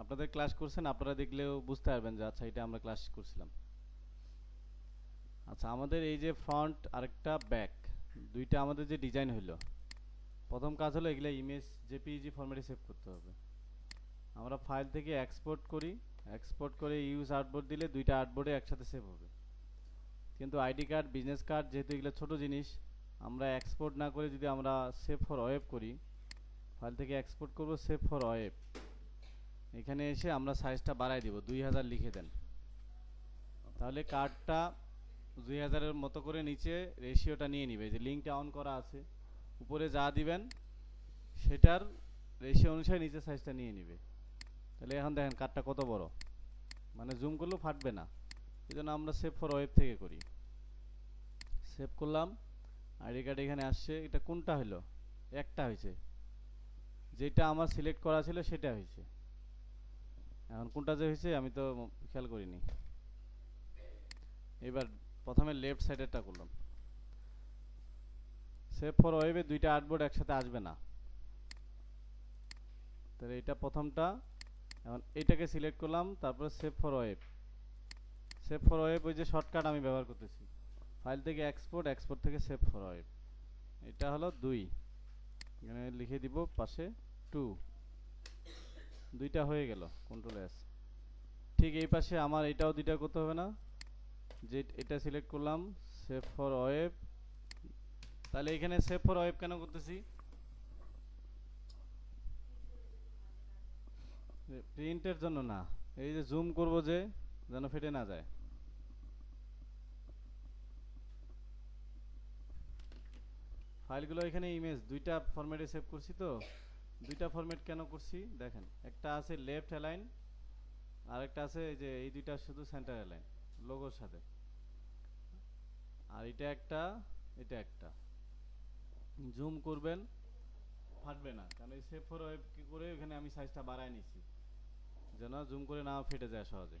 আপনাদের ক্লাস করছেন, আপনারা দেখলেও বুঝতে পারবেন যে আচ্ছা এটা আমরা ক্লাস করছিলাম। আচ্ছা আমাদের এই যে ফ্রন্ট আরেকটা ব্যাক দুইটা আমাদের যে ডিজাইন হইল, প্রথম কাজ হলো এগুলো ইমেজ জেপিইজি ফরম্যাটে সেভ করতে হবে। আমরা ফাইল থেকে এক্সপোর্ট করি এক্সপোর্ট করে ইউজ আর্টবোর্ড দিলে দুইটা আর্টবোর্ডে একসাথে সেভ হবে। কিন্তু আইডি কার্ড বিজনেস কার্ড যেহেতু এগুলো ছোট জিনিস, আমরা এক্সপোর্ট না করে যদি আমরা সেভ ফর ওয়েব করি ফাইল থেকে এক্সপোর্ট করব সেভ ফর ওয়েব এখানে এসে আমরা সাইজটা বাড়াই দিব, দুই হাজার লিখে দেন। তাহলে কার্ডটা দুই হাজারের মতো করে নিচে রেশিওটা নিয়ে নিবে যে লিঙ্কটা অন করা আছে। উপরে যা দিবেন, সেটার রেশিও অনুসারে নিচে সাইজটা নিয়ে নিবে। তাহলে এখন দেখেন কার্ডটা কত বড়। মানে জুম করলেও ফাটবে না। এই জন্য আমরা সেভ ফর ওয়েব থেকে করি। সেভ করলাম আইডি কার্ড এখানে আসছে। এটা কোনটা হলো? একটা হয়েছে। যেটা আমার সিলেক্ট করা ছিল, সেটা হয়েছে। এখন কোনটা যে হয়েছে, আমি তো খেয়াল করিনি। এবার প্রথমে লেফট সাইডেরটা করলাম। সেভ ফর ওয়েবে দুইটা আর্টবোর্ড একসাথে আসবে না। তাহলে এটা প্রথমটা, এখন এইটাকে সিলেক্ট করলাম, তারপরে save for web save for web ওই যে শর্টকাট আমি ব্যবহার করতেছি। ফাইল থেকে এক্সপোর্ট এক্সপোর্ট থেকে সেভ ফর ওয়েব এটা হলো দুই। এখানে লিখে দিব পাশে টু দুইটা হয়ে গেল কন্ট্রোল এস ঠিক এই পাশে আমার এটাও দুইটা করতে হবে না। যে এটা সিলেক্ট করলাম সেভ ফর ওয়েব তাহলে এখানে সেভ ফর ওয়েব কেন করতেছি? প্রিন্টের জন্য না। এই যে জুম করব যে, যেন ফেটে না যায়। ফাইলগুলো এখানে ইমেজ দুইটা ফরম্যাটে সেভ করছি তো। দুইটা ফরম্যাট কেন করছি? দেখেন, একটা আছে লেফট অ্যালাইন আর একটা আছে যে এই দুইটা শুধু সেন্টার অ্যালাইন লোগোর সাথে। আর এটা একটা এটা একটা। জুম করবেন, ফাটবে না, কারণ এই সেভ ফর ওয়েব কি করে এখানে আমি সাইজটা বাড়ায় নিছি। যেন জুম করে না ফেটে যায় সহজে।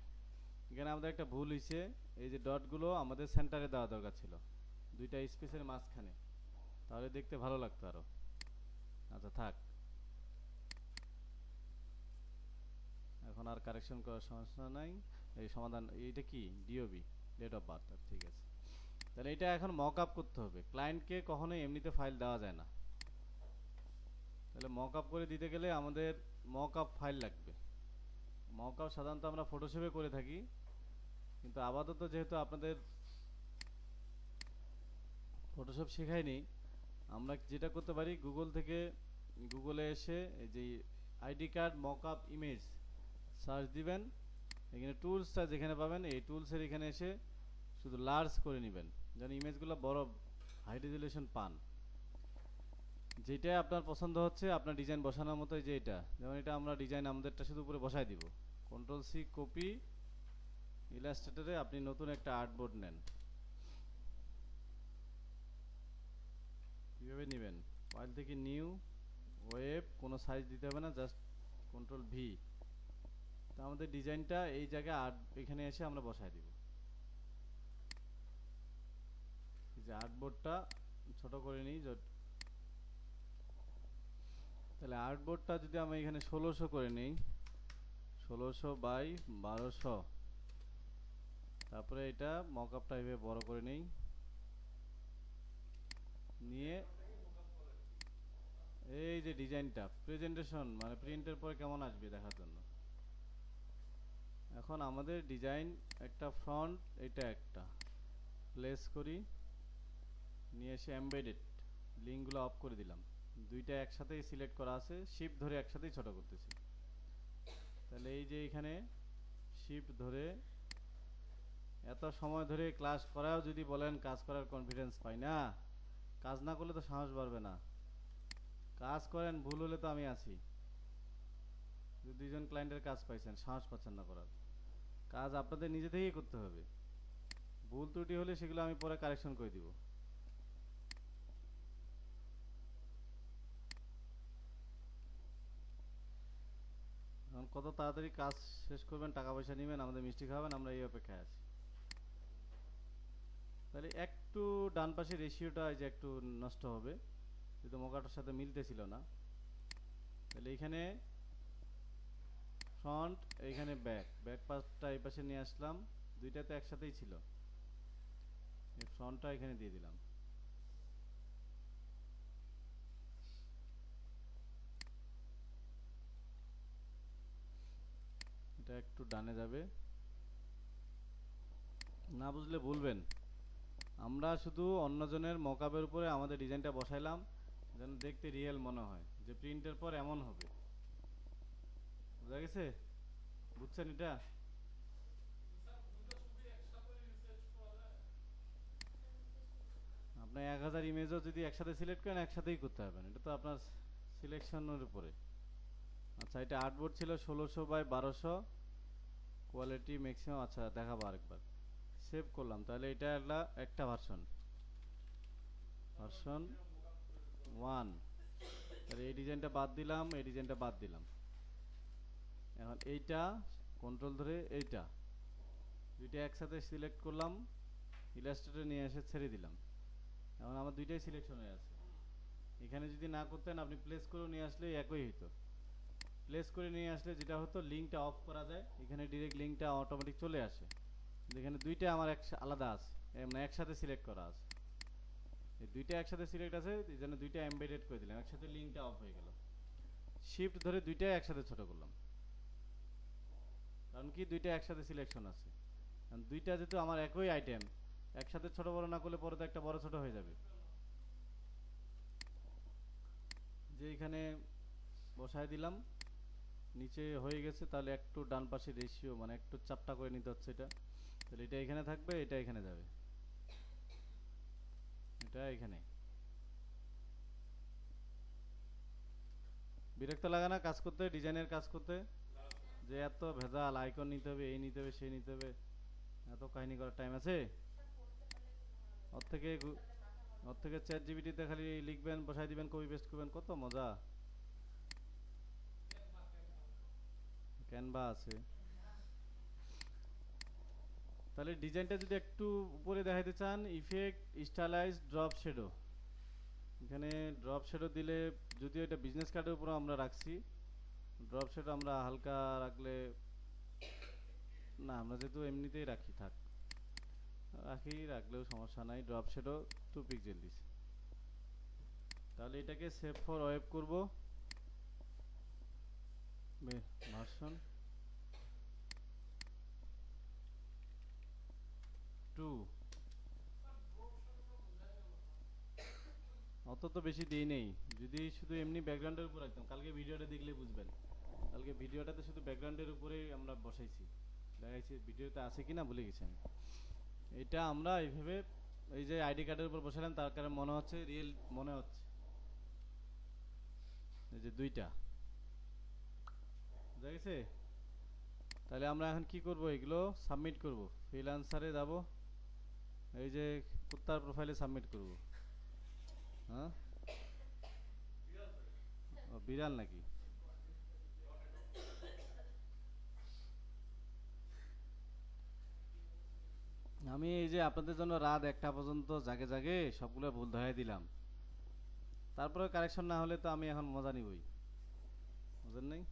এখানে আমাদের একটা ভুল হয়েছে এই যে ডটগুলো আমাদের সেন্টারে দেওয়া দরকার ছিল। দুইটা স্পেসের মাঝখানে। তাহলে দেখতে ভালো লাগতো আরও। আচ্ছা থাক। এখন আর কারেকশন করার সমস্যা নাই। এই সমাধান, এইটা কি? ডিওবি ডেট অফ বার্থ ঠিক আছে। তাহলে এটা এখন মক আপ করতে হবে। ক্লায়েন্টকে কখনোই এমনিতে ফাইল দেওয়া যায় না। তাহলে মক আপ করে দিতে গেলে আমাদের মক আপ ফাইল লাগবে। মক আপ সাধারণত আমরা ফটোশপে করে থাকি। কিন্তু আপাতত যেহেতু আপনাদের ফটোশপ শেখায়নি, আমরা যেটা করতে পারি গুগল থেকে গুগলে এসে যে ID card mock up image search দিবেন। এখানে টুলসটা যেখানে পাবেন, এই টুলসের এখানে এসে শুধু লার্জ করে নেবেন। যেন ইমেজগুলো বড় হাই রেজুলেশন পান। যেটা আপনার পছন্দ হচ্ছে, আপনার ডিজাইন বসানোর মতোই যে এটা। যেমন এটা আমরা ডিজাইন আমাদেরটা শুধু উপরে বসাই দিব। কন্ট্রোল সি কপি ইলাস্ট্রেটরে আপনি নতুন একটা আর্টবোর্ড নেন। কীভাবে নেবেন। ফাইল থেকে নিউ ওয়েব কোনো সাইজ দিতে হবে না জাস্ট কন্ট্রোল ভি তা আমাদের ডিজাইনটা এই জায়গায় আর্ট, এখানে এসে আমরা বসাই দিব। যে আর্টবোর্ডটা ছোট করে নিই তাহলে আর্টবোর্ডটা যদি আমি এখানে ষোলোশো করে নিই, ষোলোশো বাই বারোশো। তারপরে এটা মকআপটা এভাবে বড় করে নিই। নিয়ে এই যে ডিজাইনটা প্রেজেন্টেশন মানে প্রিন্টের পরে কেমন আসবে দেখার জন্য। এখন আমাদের ডিজাইন একটা ফ্রন্ট এটা একটা। প্লেস করি, নিয়ে এসে এমবেডেড লিঙ্কগুলো অফ করে দিলাম। দুইটা একসাথেই সিলেক্ট করা আছে শিপ ধরে একসাথেই ছোট করতেছি। তাহলে এই যে এখানে শিপ ধরে, এত সময় ধরে ক্লাস করাও যদি বলেন, কাজ করার কনফিডেন্স পাই না। কাজ না করলে তো সাহস বাড়বে না। কাজ করেন, ভুল হলে তো আমি আছি। দুইজন ক্লায়েন্টের কাজ পাইছেন, সাহস পাচ্ছেন না করার। কাজ আপনাদের নিজে থেকেই করতে হবে। ভুল ত্রুটি হলে সেগুলো আমি পরে কারেকশন করে দিব। এখন কত তাড়াতাড়ি কাজ শেষ করবেন, টাকা পয়সা নেবেন, আমাদের মিষ্টি খাবেন আমরা এই অপেক্ষায় আছি। তাহলে একটু ডান পাশে রেশিওটা যে একটু নষ্ট হবে, যেহেতু মকাটার সাথে মিলতেছিল না। তাহলে এখানে ফ্রন্ট এইখানে ব্যাক ব্যাক পাশটা এই পাশে নিয়ে আসলাম। দুইটা তো একসাথেই ছিল। ফ্রন্টটা এখানে দিয়ে দিলাম। এটা একটু ডানে যাবে। না বুঝলে বলবেন আমরা শুধু অন্যজনের মকাবের উপরে আমাদের ডিজাইনটা বসাইলাম। যেন দেখতে রিয়েল মনে হয়। যে প্রিন্টের পর এমন হবে। বুঝা গেছে? বুঝছেন এটা? আপনি এক হাজার ইমেজও যদি একসাথে সিলেক্ট করেন, একসাথেই করতে পারবেন। এটা তো আপনার সিলেকশনের উপরে। আচ্ছা এটা আর্টবোর্ড ছিল ষোলোশো বাই বারোশো। কোয়ালিটি ম্যাক্সিমাম আচ্ছা দেখাবো আরেকবার। সেভ করলাম, তাহলে এটা একটা একটা ভার্সন ভার্সন ওয়ান তাহলে এই ডিজাইনটা বাদ দিলাম, এই ডিজাইনটা বাদ দিলাম। এখন এইটা কন্ট্রোল ধরে এইটা। দুইটা একসাথে সিলেক্ট করলাম ইলাস্ট্রেটর নিয়ে এসে ছেড়ে দিলাম। এখন আমার দুইটাই সিলেকশন হয়ে আছে। এখানে যদি না করতেন, আপনি প্লেস করেও নিয়ে আসলে একই হইতো। প্লেস করে নিয়ে আসলে যেটা হতো লিঙ্কটা অফ করা যায়। এখানে ডিরেক্ট লিঙ্কটা অটোমেটিক চলে আসে। এখানে দুইটা আমার এক আলাদা আছে। মানে একসাথে সিলেক্ট করা আছে। এই দুইটা একসাথে সিলেক্ট আছে, এই জন্য দুইটা এমবেডেড করে দিলাম। একসাথে লিঙ্কটা অফ হয়ে গেল। শিফট ধরে দুইটাই একসাথে ছোট করলাম। কারণ কি দুইটা একসাথে সিলেকশন আছে। দুইটা যেহেতু আমার একই আইটেম একসাথে ছোট বড় না করলে পরে তো একটা বড় ছোট হয়ে যাবে। যে এখানে বসায় দিলাম, নিচে হয়ে গেছে, তাহলে একটু ডান পাশে রেশিও মানে একটু চাপটা করে নিতে হচ্ছে এটা। তাহলে এটা এখানে থাকবে, এটা এখানে যাবে। এটা এখানে। বিরক্ত লাগে না, কাজ করতে ডিজাইনের কাজ করতে। যে এত ভেজাল আইকন নিতে হবে, এই নিতে হবে, সেই নিতে হবে। এত কাহিনী করার টাইম আছে? ওর থেকে ওর থেকে চ্যাট জিবিটিতে খালি লিখবেন, বসাই দিবেন কপি পেস্ট করবেন, কত মজা। ক্যানভা আছে। তাহলে ডিজাইনটা যদি একটু উপরে দেখাইতে চান ইফেক্ট স্টাইলাইজ ড্রপ শেডো এখানে ড্রপ শেডো দিলে, যদিও এটা বিজনেস কার্ডের উপর আমরা রাখছি ড্রপ শেডো আমরা হালকা রাখলে, না, আমরা যেহেতু এমনিতেই রাখি, থাক। রাখি, রাখলেও সমস্যা নাই ড্রপ শেডো টু পিক্সেল দিছি। তাহলে এটাকে সেভ ফর ওয়েব করব। ভার্সন টু অত তো বেশি দিই নেই। যদি শুধু এমনি ব্যাকগ্রাউন্ডের উপর রাখতাম, কালকে ভিডিওটা দেখলে বুঝবেন। কালকে ভিডিওটাতে শুধু ব্যাকগ্রাউন্ডের উপরেই আমরা বসাইছি। দেখাইছি ভিডিওতে আছে কিনা ভুলে গেছি আমি। এটা আমরা এইভাবে এই যে আইডি কার্ডের উপর বসালাম, তার কারণে মনে হচ্ছে রিয়েল মনে হচ্ছে। এই যে দুইটা। বুঝা গেছে? তাহলে আমরা এখন কি করব? এগুলো সাবমিট করব। ফ্রিল্যান্সারে যাব। এই যে কুত্তার প্রোফাইলে সাবমিট করব। হ্যাঁ? বিড়াল নাকি? আমি এই যে আপনাদের জন্য রাত একটা পর্যন্ত জাগে জাগে সবগুলো ভুল ধরাই দিলাম। তারপরে কারেকশন না হলে তো আমি এখন মজা নিবই। বুঝেন নাই?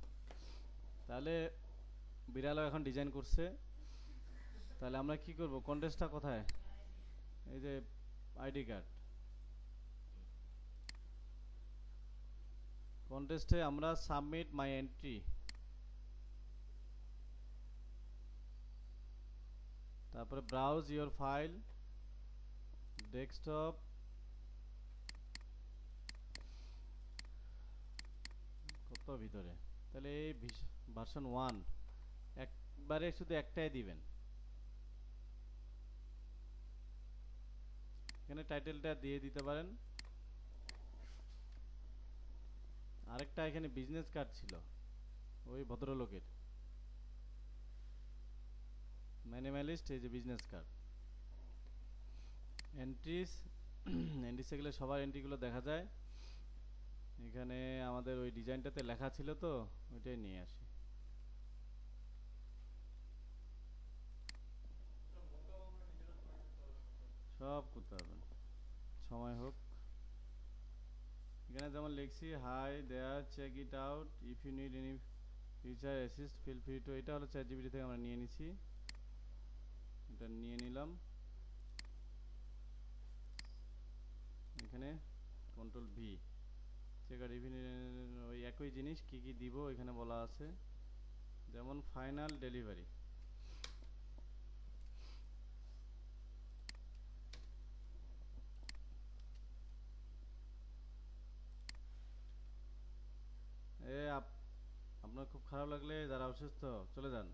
তাহলে বিড়ালও এখন ডিজাইন করছে। তাহলে আমরা কি করব? কন্টেস্টটা কোথায়? এই যে আইডি কার্ড। কন্টেস্টে আমরা সাবমিট মাই এন্ট্রি। তারপরে ব্রাউজ ইওর ফাইল ডেস্কটপ কত ভিতরে? তাহলে এই ভার্সন ওয়ান একবারে শুধু একটাই দিবেন। এখানে টাইটেলটা দিয়ে দিতে পারেন। আরেকটা এখানে বিজনেস কার্ড ছিল, ওই ভদ্রলোকের। ম্যানিম্যালিস্ট এই যে বিজনেস কার্ড এন্ট্রিস এন্ট্রিসে গেলে সবার এন্ট্রিগুলো দেখা যায়। এখানে আমাদের ওই ডিজাইনটাতে লেখা ছিল তো, ওইটাই নিয়ে আসি। সব করতে হবে। সময় হোক। এখানে যেমন লিখছি hi there check it out if you need any feature assist feel free to এটা হলো চ্যাট জিপিটি থেকে আমরা নিয়ে নিছি। এটা নিয়ে নিলাম। এখানে কন্ট্রোল ভি ওই একই জিনিস কি কি দিব এখানে বলা আছে। যেমন ফাইনাল ডেলিভারি এ আপনার খুব খারাপ লাগলে যারা অসুস্থ, চলে যান।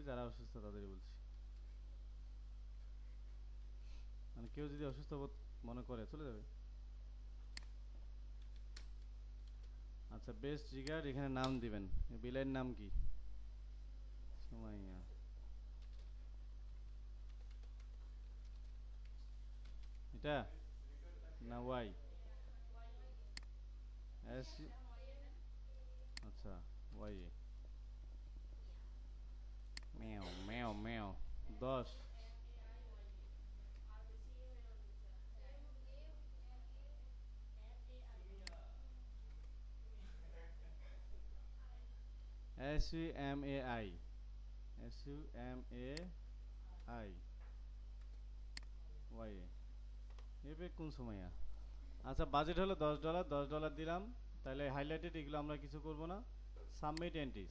ওই যারা অসুস্থ তাদেরই বলছি। মানে কেউ যদি অসুস্থ মনে করে, চলে যাবে। আচ্ছা বেস্ট রিগার্ড এখানে নাম দিবেন। নাম কি? এটা? না, ওয়াই। আচ্ছা Y S U M A I S U M A I Y এবে কোন সময়া আচ্ছা বাজেট হলো দশ ডলার দশ ডলার দিলাম। তাহলে হাইলাইটেড এগুলো আমরা কিছু করব না। সাবমিট এন্ট্রি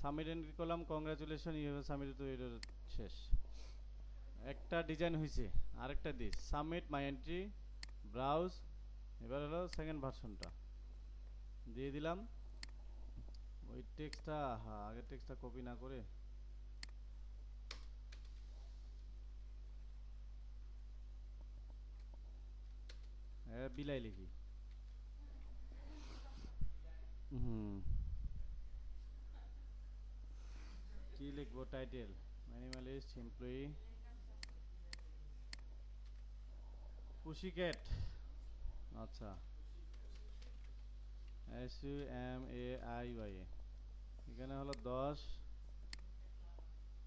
সাবমিট এন্ট্রি করলাম কংগ্রাচুলেশন ইউ হ্যাভ সাবমিট তো এটা শেষ। একটা ডিজাইন হয়েছে আরেকটা this. Submit my entry browse এবার হলো সেকেন্ড ভার্সনটা দিয়ে দিলাম। ওই টেক্সটটা আগের টেক্সটটা কপি না করে। এ, বিলাই লিখি। হুম। কি লিখব? টাইটেল অ্যানিমালিস্ট এমপ্লয়ি পুশিক্যাট আচ্ছা। S U M A I Y এখানে হলো দশ।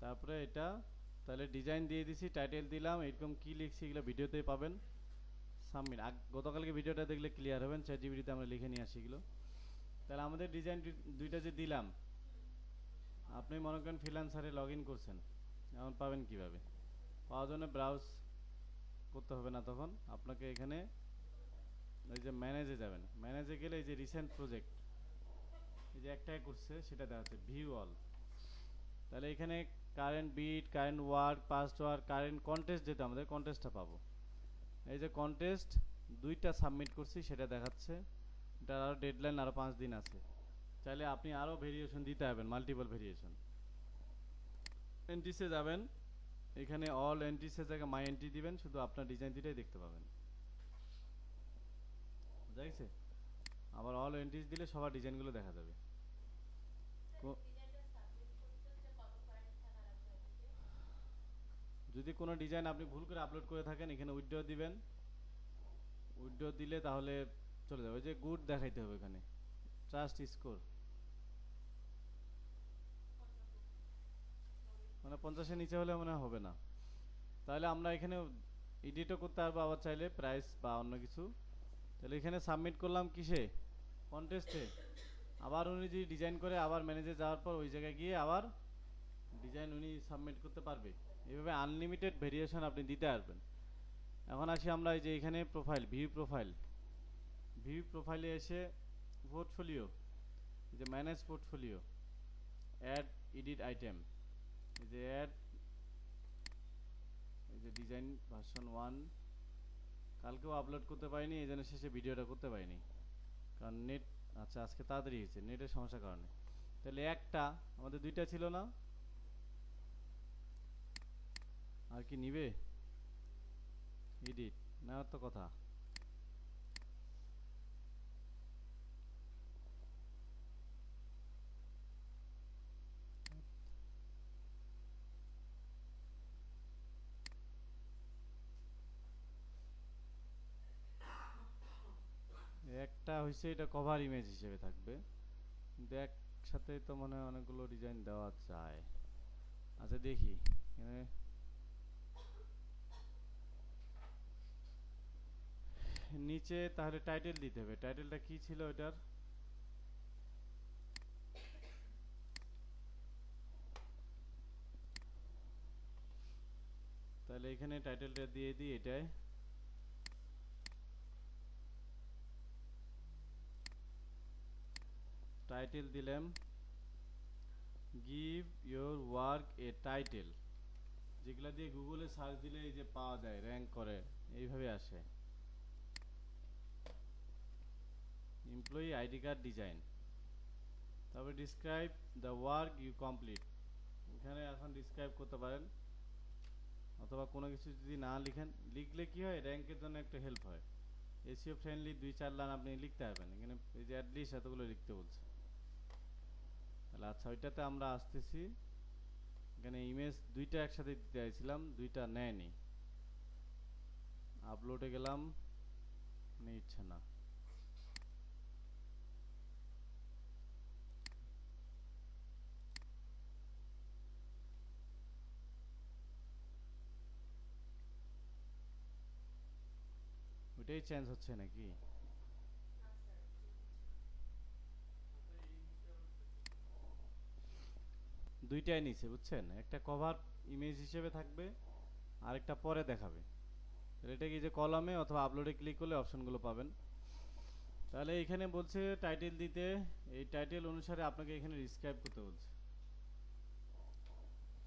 তারপরে এটা, তাহলে ডিজাইন দিয়ে দিছি টাইটেল দিলাম, এরকম কি লিখছি এগুলো ভিডিওতেই পাবেন। সাবমিট গতকালকে ভিডিওটা দেখলে ক্লিয়ার হবেন চ্যাট জিবিটিতে আমরা লিখে নিয়ে আসি এগুলো। তাহলে আমাদের ডিজাইন দুইটা যে দিলাম, আপনি মনে করেন ফ্রিল্যান্সারে লগ ইন করছেন, এখন পাবেন কীভাবে? পাওয়ার জন্য ব্রাউজ করতে হবে না তখন। আপনাকে এখানে ওই যে ম্যানেজে যাবেন। ম্যানেজে গেলে এই যে রিসেন্ট প্রজেক্ট এই যে একটাই করছে, সেটা দেখাচ্ছে ভিউ অল তাহলে এখানে current bit current work past work current contest যেটা আমাদের কন্টেস্টটা পাবো। এই যে কন্টেস্ট দুইটা সাবমিট করছি, সেটা দেখাচ্ছে। এটার আরও ডেডলাইন আরও পাঁচ দিন আছে। চাইলে আপনি আরও ভেরিয়েশন দিতে পারবেন মাল্টিপল ভেরিয়েশন এন্ট্রিসে যাবেন। এখানে অল এন্ট্রিসের জায়গায় মাই এন্ট্রি দিবেন, শুধু আপনার ডিজাইন দুটাই দেখতে পাবেন। বুঝা গেছে? আবার অল এন্ট্রিজ দিলে সবার ডিজাইনগুলো দেখা যাবে। যদি কোনো ডিজাইন আপনি ভুল করে আপলোড করে থাকেন, এখানে উইড্রো দিবেন। উইড্রো দিলে তাহলে চলে যাবে। যে গুড দেখাইতে হবে এখানে। ট্রাস্ট স্কোর মানে পঞ্চাশের নিচে হলে মনে হবে না। তাহলে আমরা এখানে এডিটও করতে পারব আবার চাইলে প্রাইস বা অন্য কিছু। তাহলে এখানে সাবমিট করলাম কিসে? কন্টেস্টে আবার উনি যদি ডিজাইন করে আবার ম্যানেজে যাওয়ার পর ওই জায়গায় গিয়ে আবার ডিজাইন উনি সাবমিট করতে পারবে। এইভাবে আনলিমিটেড ভেরিয়েশন আপনি দিতে পারবেন। এখন আসি আমরা এই যে এখানে প্রোফাইল ভিউ প্রোফাইল ভিউ প্রোফাইলে এসে পোর্টফোলিও যে manage portfolio add edit item যে অ্যাড এই যে ডিজাইন ভার্সন ওয়ান কালকেও আপলোড করতে পারিনি, এই জন্য শেষে ভিডিওটা করতে পারিনি। কারণ নেট আচ্ছা আজকে তাড়াতাড়ি হয়েছে নেটের সমস্যার কারণে। তাহলে একটা, আমাদের দুইটা ছিল না? আর কি নিবে? এডিট নেওয়ার তো কথা। একটা হয়েছে এটা কভার ইমেজ হিসেবে থাকবে। কিন্তু একসাথে তো মনে হয় অনেকগুলো ডিজাইন দেওয়া যায়। আচ্ছা দেখি। নিচে তাহলে টাইটেল দিতে হবে। টাইটেলটা কি ছিল এটার তাহলে এখানে টাইটেলটা দিয়ে দিই এটাই টাইটেল দিলাম give your work a title যেগুলা দিয়ে গুগলে সার্চ দিলে এই যে পাওয়া যায় র্যাঙ্ক করে, এইভাবে আসে। এমপ্লয়ি আইডি কার্ড ডিজাইন তারপরে describe the work you complete এখানে এখন ডিসক্রাইব করতে পারেন, অথবা কোনো কিছু যদি না লিখেন, লিখলে কি হয় র্যাঙ্কের জন্য একটা হেল্প হয়। এসিও ফ্রেন্ডলি দুই চার লাইন আপনি লিখতে পারবেন। এখানে এই যে অ্যাটলিস্ট এতগুলো লিখতে বলছে। তাহলে আচ্ছা ওইটাতে আমরা আসতেছি। এখানে ইমেজ দুইটা একসাথে দিতে চাইছিলাম, দুইটা নেয়নি। আপলোডে গেলাম নিচ্ছে না। ওইটাই চেঞ্জ হচ্ছে নাকি? দুইটাই নিচে বুঝছেন? একটা কভার ইমেজ হিসেবে থাকবে আরেকটা পরে দেখাবে। এটা কি যে কলামে অথবা আপলোডে ক্লিক করলে অপশনগুলো পাবেন? তাহলে এখানে বলছে টাইটেল দিতে, এই টাইটেল অনুসারে আপনাকে এখানে ডিসক্রাইব করতে বলছে।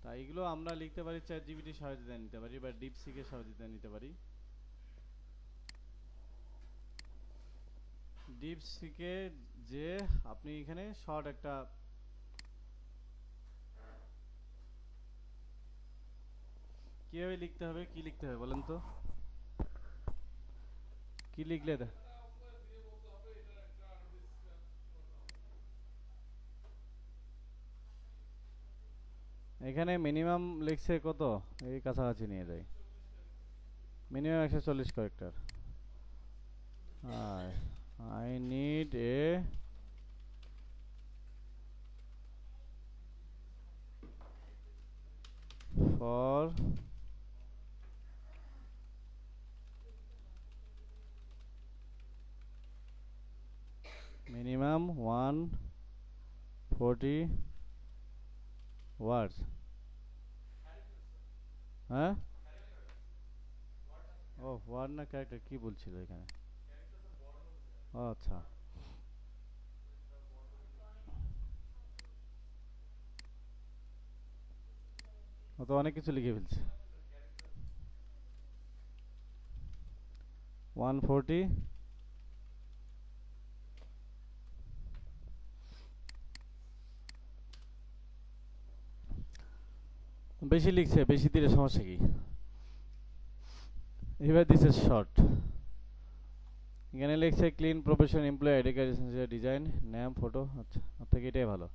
তা এগুলো আমরা লিখতে পারি চ্যাট জিবিটি সহযোগিতা নিতে পারি, বা ডিপসিকের সহযোগিতা নিতে পারি। ডিপসিকে যে আপনি এখানে শর্ট একটা কীভাবে লিখতে হবে, কি লিখতে হবে বলেন তো? কি লিখলে এখানে মিনিমাম লিখছে কত? এই কাছাকাছি নিয়ে যায় মিনিমাম একশো চল্লিশ কয়েকটার I need a for minimum 140 words. হ্যাঁ ও ওয়ার্ড না ক্যারেক্টার কি বলছিল এখানে ও আচ্ছা ও তো অনেক কিছু লিখে ফেলছে ওয়ান ফোরটি বেশি লিখছে, বেশি দিলে সমস্যা কি? এবার দিস ইজ শর্ট এখানে লিখছে clean profession employ ID card design নাম ফটো আচ্ছা থেকে এটাই ভালো।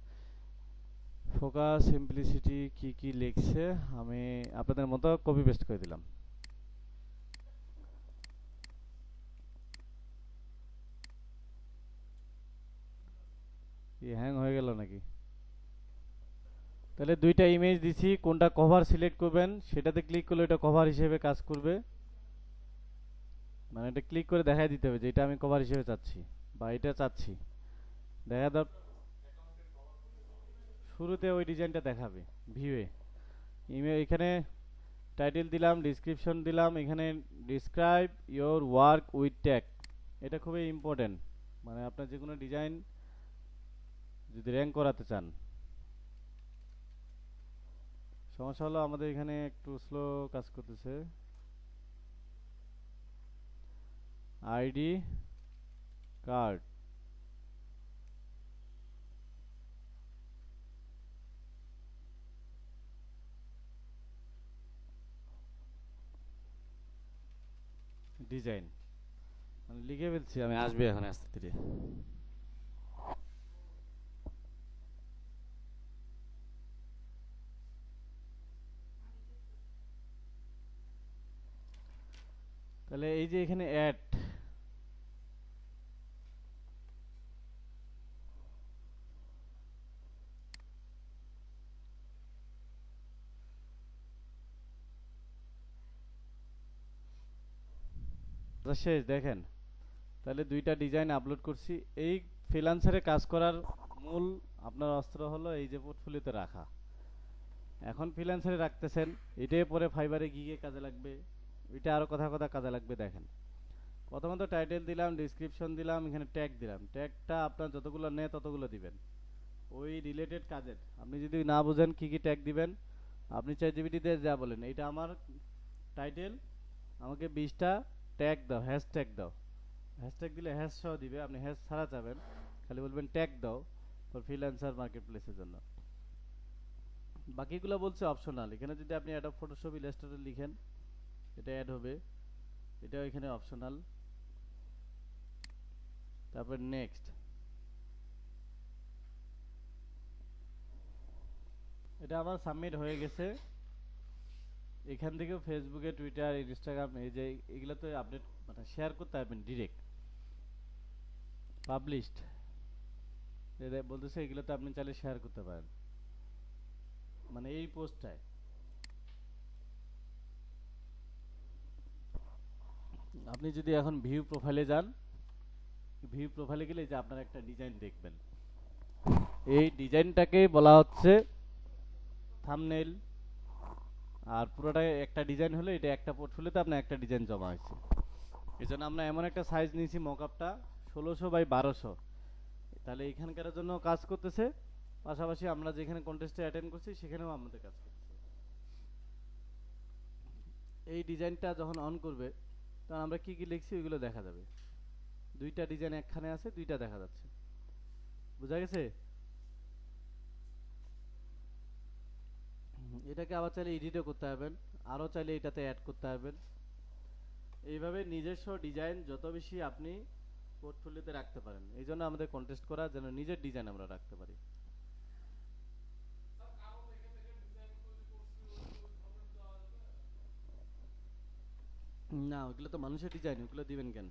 ফোকাস সিম্পলিসিটি কি কি লিখছে, আমি আপনাদের মতো কপি পেস্ট করে দিলাম। হ্যাং হয়ে গেল নাকি? তাহলে দুইটা ইমেজ দিছি, কোনটা কভার সিলেক্ট করবেন, সেটাতে ক্লিক করলে এটা কভার হিসেবে কাজ করবে। মানে এটা ক্লিক করে দেখাই দিতে হবে যে এটা আমি কভার হিসেবে চাচ্ছি, বা এটা চাচ্ছি। দেখা দাও শুরুতে ওই ডিজাইনটা দেখাবে ভিউয়ে ইমে এখানে টাইটেল দিলাম ডিসক্রিপশন দিলাম, এখানে describe your work with tag এটা খুবই ইম্পর্টেন্ট মানে আপনার যে কোনো ডিজাইন যদি র্যাঙ্ক করাতে চান। সমস্যা হলো আমাদের এখানে একটু স্লো কাজ করতেছে। আইডি কার্ড ডিজাইন লিখে ফেলছি আমি, আসবে এখন আস্তে তাহলে এই যে এখানে অ্যাড শেষ, দেখেন। তাহলে দুইটা ডিজাইন আপলোড করছি। এই ফ্রিল্যান্সারে কাজ করার মূল আপনার অস্ত্র হলো এই যে পোর্টফোলিওতে রাখা। এখন ফ্রিল্যান্সারে রাখতেছেন, এটাই পরে ফাইবারে গিয়ে কাজে লাগবে। এটা আরও কথা কথা কাজে লাগবে, দেখেন। প্রথমত টাইটেল দিলাম ডিসক্রিপশন দিলাম, এখানে ট্যাগ দিলাম। ট্যাগটা আপনার যতগুলো নেয় ততগুলো দিবেন। ওই রিলেটেড কাজের। আপনি যদি না বুঝেন কি কি ট্যাগ দিবেন, আপনি চাই জিবিটিতে যা বলেন, এটা আমার টাইটেল আমাকে বিশটা ট্যাগ দাও হ্যাশ ট্যাগ দাও। হ্যাশট্যাগ দিলে হ্যাশ সহ দিবে, আপনি হ্যাশ ছাড়া যাবেন, খালি বলবেন ট্যাগ দাও ফর ফ্রিল্যান্সার মার্কেট প্লেসের জন্য। বাকিগুলো বলছে অপশনাল এখানে যদি আপনি অ্যাডব ফটোশপ ইলাস্ট্রেটর লিখেন এটা অ্যাড হবে। এটাও এখানে অপশনাল তারপর নেক্সট এটা আমার সাবমিট হয়ে গেছে। এখান থেকেও ফেসবুকে টুইটার ইনস্টাগ্রাম এই যে এগুলো তো আপডেট মানে শেয়ার করতে পারবেন ডিরেক্ট পাবলিশড বলতেছে এগুলো তো আপনি চাইলে শেয়ার করতে পারেন। মানে এই পোস্টটায় আপনি যদি এখন ভিউ প্রোফাইলে যান ভিউ প্রোফাইলে গেলে যে আপনার একটা ডিজাইন দেখবেন। এই ডিজাইনটাকে বলা হচ্ছে থামনেল আর পুরোটাই একটা ডিজাইন হলে এটা একটা পোর্টফোলিওতে আপনার একটা ডিজাইন জমা হয়েছে। এই জন্য আমরা এমন একটা সাইজ নিয়েছি মকআপটা ষোলোশো বাই বারোশো। তাহলে এখানকার জন্য কাজ করতেছে। পাশাপাশি আমরা যেখানে কন্টেস্টে অ্যাটেন্ড করছি, সেখানেও আমাদের কাজ করতেছে। এই ডিজাইনটা যখন অন করবে তখন আমরা কি কি লিখছি ওইগুলো দেখা যাবে। দুইটা ডিজাইন একখানে আছে, দুইটা দেখা যাচ্ছে। বোঝা গেছে? এটাকে আবার চাইলে এডিটও করতে পারবেন, আরও চাইলে এটাতে অ্যাড করতে পারবেন। এইভাবে নিজস্ব ডিজাইন যত বেশি আপনি পোর্টফোলিওতে রাখতে পারেন। এই জন্য আমাদের কন্টেস্ট করা যেন নিজের ডিজাইন আমরা রাখতে পারি। না ওগুলো তো মানুষের ডিজাইন ওগুলো দিবেন কেন?